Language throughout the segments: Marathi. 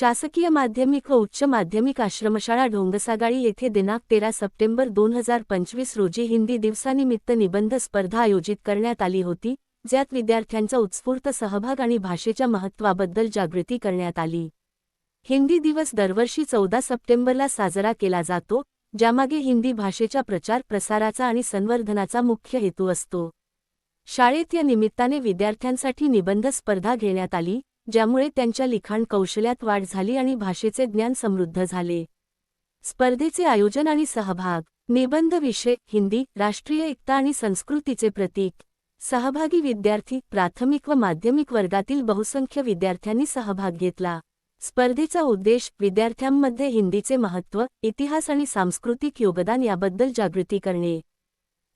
शासकीय माध्यमिक व उच्च माध्यमिक आश्रमशाळा ढोंगसागाळी येथे दिनांक तेरा सप्टेंबर दोन हजार पंचवीस रोजी हिंदी दिवसानिमित्त निबंध स्पर्धा आयोजित करण्यात आली होती ज्यात विद्यार्थ्यांचा उत्स्फूर्त सहभाग आणि भाषेच्या महत्त्वाबद्दल जागृती करण्यात आली. हिंदी दिवस दरवर्षी चौदा सप्टेंबरला साजरा केला जातो ज्यामागे हिंदी भाषेच्या प्रचार प्रसाराचा आणि संवर्धनाचा मुख्य हेतू असतो. शाळेत या निमित्ताने विद्यार्थ्यांसाठी निबंध स्पर्धा घेण्यात आली ज्यामुळे त्यांच्या लिखाण कौशल्यात वाढ झाली आणि भाषेचे ज्ञान समृद्ध झाले. स्पर्धेचे आयोजन आणि सहभाग. निबंध विषय हिंदी राष्ट्रीय एकता आणि संस्कृतीचे प्रतीक. सहभागी विद्यार्थी प्राथमिक व माध्यमिक वर्गातील बहुसंख्य विद्यार्थ्यांनी सहभाग घेतला. स्पर्धेचा उद्देश विद्यार्थ्यांमध्ये हिंदीचे महत्त्व इतिहास आणि सांस्कृतिक योगदान याबद्दल जागृती करणे.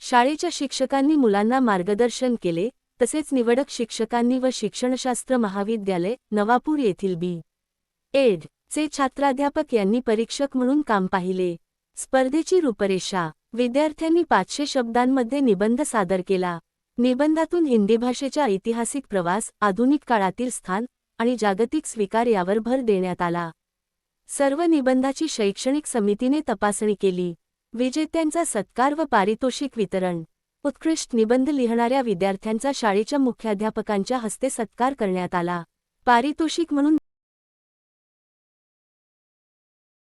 शाळेच्या शिक्षकांनी मुलांना मार्गदर्शन केले तसेच निवडक शिक्षकांनी व शिक्षणशास्त्र महाविद्यालय नवापूर येथील बी. एड. चे छात्राध्यापक यांनी परीक्षक म्हणून काम पाहिले. स्पर्धेची रूपरेषा. विद्यार्थ्यांनी पाचशे शब्दांमध्ये निबंध सादर केला. निबंधातून हिंदी भाषेच्या ऐतिहासिक प्रवास आधुनिक काळातील स्थान आणि जागतिक स्वीकार यावर भर देण्यात आला. सर्व निबंधाची शैक्षणिक समितीने तपासणी केली. विजेत्यांचा सत्कार व पारितोषिक वितरण. उत्कृष्ट निबंध लिहिणाऱ्या विद्यार्थ्यांचा शाळेच्या मुख्याध्यापकांच्या हस्ते सत्कार करण्यात आला. पारितोषिक म्हणून